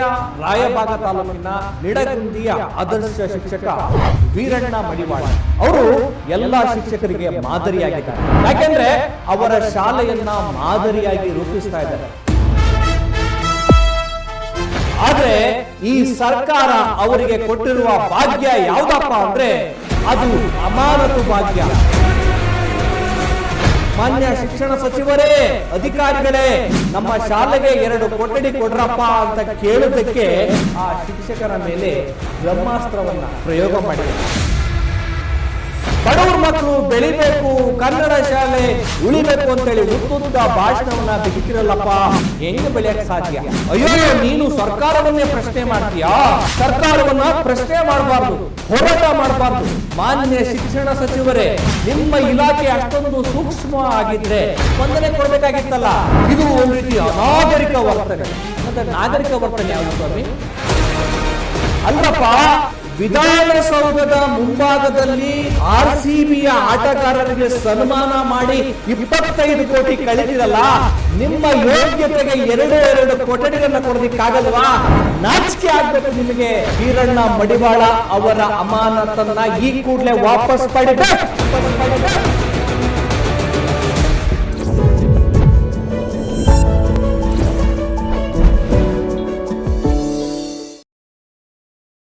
ಜಿಲ್ಲೆಯ ರಾಯಬಾಗ ತಾಲೂಕಿನ ನಿಡಗುಂದಿಯ ಆದರ್ಶ ಶಿಕ್ಷಕ ವೀರಣ್ಣ ಮಡಿವಾಳ. ಅವರು ಎಲ್ಲ ಶಿಕ್ಷಕರಿಗೆ ಮಾದರಿಯಾಗಿದ್ದಾರೆ. ಯಾಕೆಂದ್ರೆ ಅವರ ಶಾಲೆಯನ್ನ ಮಾದರಿಯಾಗಿ ರೂಪಿಸ್ತಾ ಇದ್ದಾರೆ. ಆದ್ರೆ ಈ ಸರ್ಕಾರ ಅವರಿಗೆ ಕೊಟ್ಟಿರುವ ಭಾಗ್ಯ ಯಾವ್ದಪ್ಪ ಅಂದ್ರೆ ಅದು ಅಮಾನತು ಭಾಗ್ಯ. ಮಾನ್ಯ ಶಿಕ್ಷಣ ಸಚಿವರೇ, ಅಧಿಕಾರಿಗಳೇ, ನಮ್ಮ ಶಾಲೆಗೆ ಎರಡು ಕೊಠಡಿ ಕೊಡ್ರಪ್ಪ ಅಂತ ಕೇಳೋದಕ್ಕೆ ಆ ಶಿಕ್ಷಕರ ಮೇಲೆ ಬ್ರಹ್ಮಾಸ್ತ್ರವನ್ನ ಪ್ರಯೋಗ ಮಾಡಿದ್ದಾರೆ ಬಡವ್ರ ಮಕ್ಕಳು ಬೆಳಿಬೇಕು, ಕನ್ನಡ ಶಾಲೆ ಉಳಿಬೇಕು ಅಂತೇಳಿ ಉತ್ತುತ್ತ ಭಾಷಣವನ್ನ ಬಿಕ್ಕಿರಲ್ಲಪ್ಪ ಹೆಂಗ್ ಬೆಳೆಯಕ್ ಸಾಧ್ಯ? ಅಯ್ಯೋ, ನೀನು ಸರ್ಕಾರವನ್ನೇ ಪ್ರಶ್ನೆ ಮಾಡ್ತೀಯಾ? ಸರ್ಕಾರವನ್ನ ಪ್ರಶ್ನೆ ಮಾಡಬಾರ್ದು, ಹೋರಾಟ ಮಾಡಬಾರ್ದು. ಮಾನ್ಯ ಶಿಕ್ಷಣ ಸಚಿವರೇ, ನಿಮ್ಮ ಇಲಾಖೆ ಅಷ್ಟೊಂದು ಸೂಕ್ಷ್ಮ ಆಗಿದ್ರೆ ಸ್ಪಂದನೆ ಕೊಡ್ಬೇಕಾಗಿತ್ತಲ್ಲ? ಇದು ಒಂದು ರೀತಿ ಅನಾಗರಿಕ ವರ್ತನೆ. ಮತ್ತೆ ನಾಗರಿಕ ವರ್ತನೆ ಯಾವುದು ಸ್ವಾಮಿ? ಅಲ್ಲಪ್ಪ ವಿಧಾನಸೌಧದ ಮುಂಭಾಗದಲ್ಲಿ ಆರ್ ಸಿ ಬಿಯ ಆಟಗಾರರಿಗೆ ಸನ್ಮಾನ ಮಾಡಿ ಇಪ್ಪತ್ತೈದು ಕೋಟಿ ಕಳೆದಿರಲ್ಲ, ನಿಮ್ಮ ಯೋಗ್ಯತೆಗೆ ಎರಡು ಎರಡು ಕೊಠಡಿಗಳನ್ನ ಕೊಡೋದಿಕ್ಕಾಗಲ್ವಾ ನಾಚಿಕೆ ಆಗ್ಬೇಕು ನಿಮಗೆ ವೀರಣ್ಣ ಮಡಿವಾಳ ಅವರ ಅಮಾನತನ್ನ ಈ ಕೂಡಲೇ ವಾಪಸ್ ಪಡಿಬೇಕು.